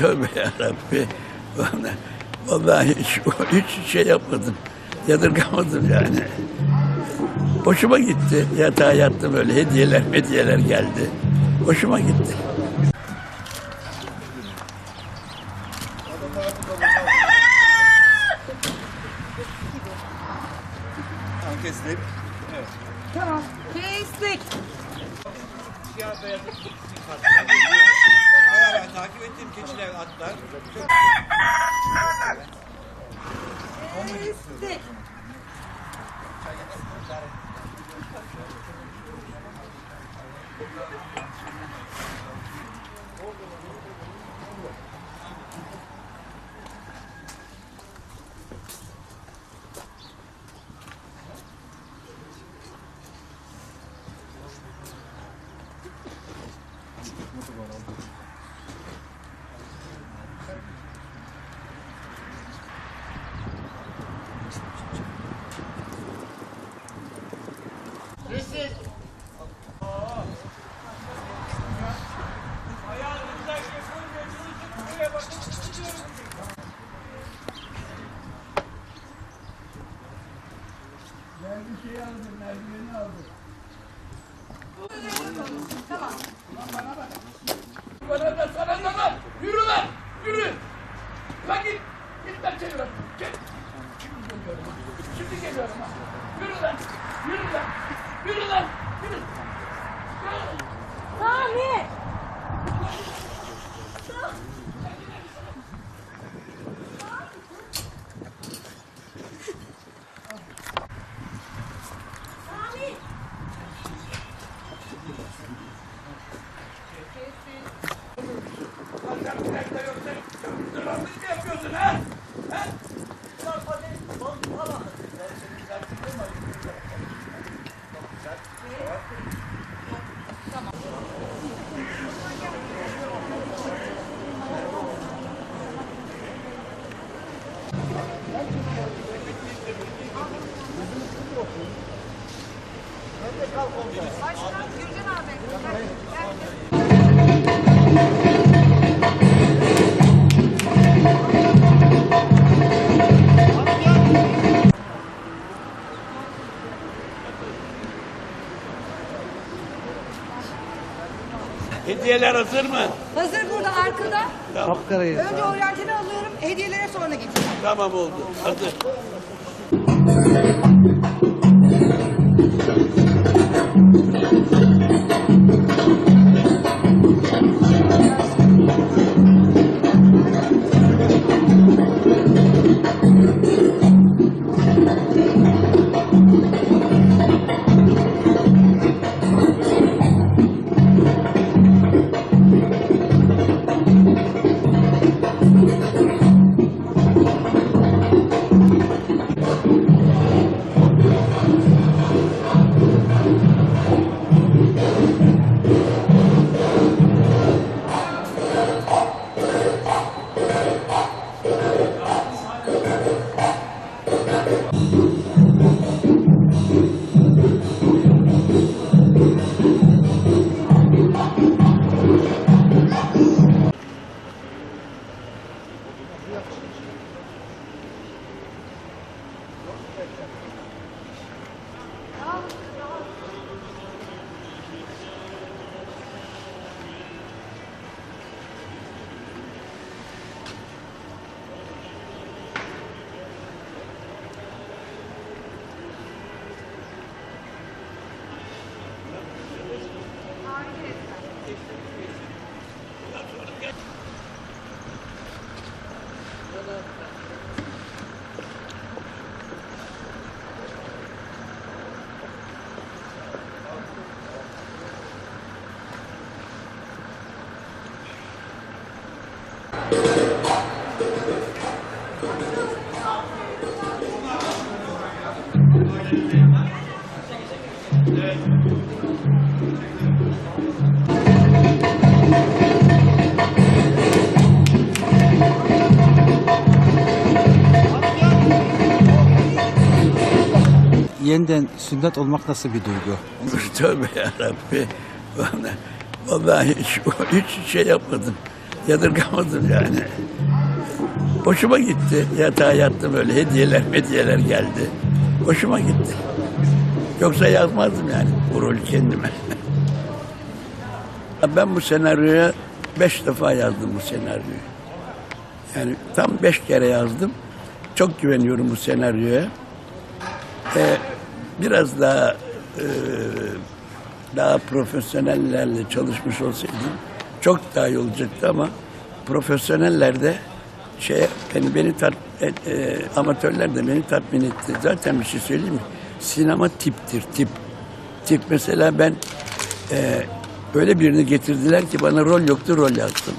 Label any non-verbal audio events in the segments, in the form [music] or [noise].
Tövbe yarabbi. Vallahi, hiç, hiç şey yapmadım. Yadırgamadım yani. Hoşuma gitti. Yatağa yattım öyle. Hediyeler hediyeler geldi. Hoşuma gitti. Kestik. Tamam. çocuklar. Thank you. Keçiler, atlar. Kestik. Bana Başkan abi. Hediyeler hazır mı? Hazır burada arkada. Tamam. Önce oryantini alıyorum. Hediyelere sonra geçeceğim. Tamam oldu. Hazır. Yeniden sünnet olmak nasıl bir duygu? [laughs] Tövbe yarabbi. Vallahi, hiç, hiç şey yapmadım. Yadırgamadım yani. Hoşuma gitti. Yatağa yattım öyle. Hediyeler hediyeler geldi. Hoşuma gitti. Yoksa yazmazdım yani bu rolü kendime. [laughs] ben bu senaryoya beş defa yazdım bu senaryoyu. Yani tam beş kere yazdım. Çok güveniyorum bu senaryoya. Ee, biraz daha e, daha profesyonellerle çalışmış olsaydım çok daha iyi olacaktı ama profesyoneller de şey beni beni tat, e, e, amatörler de beni tatmin etti. Zaten bir şey söyleyeyim mi? Sinema tiptir, tip. Tip mesela ben e, öyle birini getirdiler ki bana rol yoktu rol yazdım.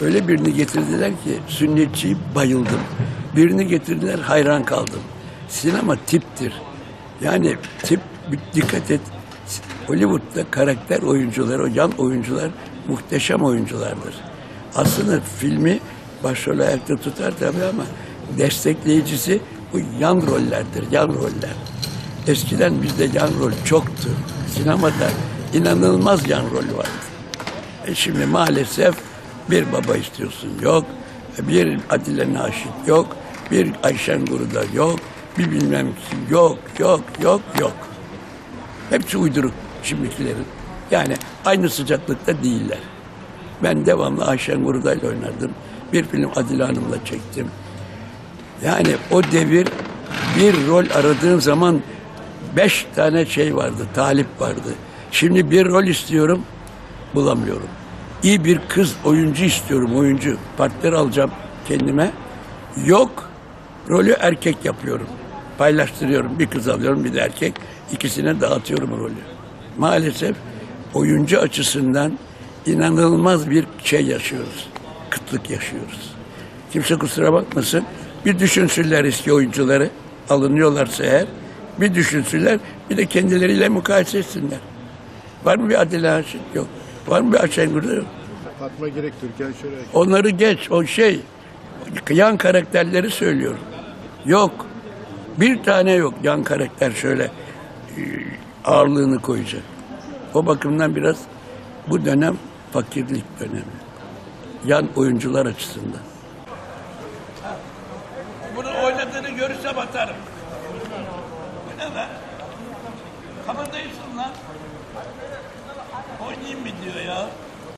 Öyle birini getirdiler ki sünnetçi bayıldım. Birini getirdiler hayran kaldım. Sinema tiptir. Yani tip dikkat et. Hollywood'da karakter oyuncular, o yan oyuncular muhteşem oyunculardır. Aslında filmi başrol ayakta tutar tabii ama destekleyicisi bu yan rollerdir, yan roller. Eskiden bizde yan rol çoktu. Sinemada inanılmaz yan rol vardı. E şimdi maalesef bir baba istiyorsun yok, bir Adile Naşit yok, bir Ayşen Guru'da yok, bir bilmem kim yok, yok, yok, yok. Hepsi uyduruk şimdikilerin. Yani aynı sıcaklıkta değiller. Ben devamlı Ayşen Guruday'la oynardım. Bir film Adile Hanım'la çektim. Yani o devir bir rol aradığım zaman beş tane şey vardı, talip vardı. Şimdi bir rol istiyorum, bulamıyorum. İyi bir kız oyuncu istiyorum, oyuncu. Partner alacağım kendime. Yok, rolü erkek yapıyorum. Paylaştırıyorum. Bir kız alıyorum, bir de erkek. İkisine dağıtıyorum rolü. Maalesef oyuncu açısından inanılmaz bir şey yaşıyoruz. Kıtlık yaşıyoruz. Kimse kusura bakmasın. Bir düşünsünler eski oyuncuları. Alınıyorlarsa eğer. Bir düşünsünler. Bir de kendileriyle mukayese etsinler. Var mı bir Adile Haşit? Yok. Var mı bir Ayşen Gurda? Yok. Fatma Gerek Türkan Şoray. Onları geç. O şey. Yan karakterleri söylüyorum. Yok. Bir tane yok yan karakter şöyle e, ağırlığını koyacak. O bakımdan biraz bu dönem fakirlik dönemi. Yan oyuncular açısından. Oynadığını görürsem atarım. Bu ne be? Kabadayısın lan. Oynayayım mı diyor ya.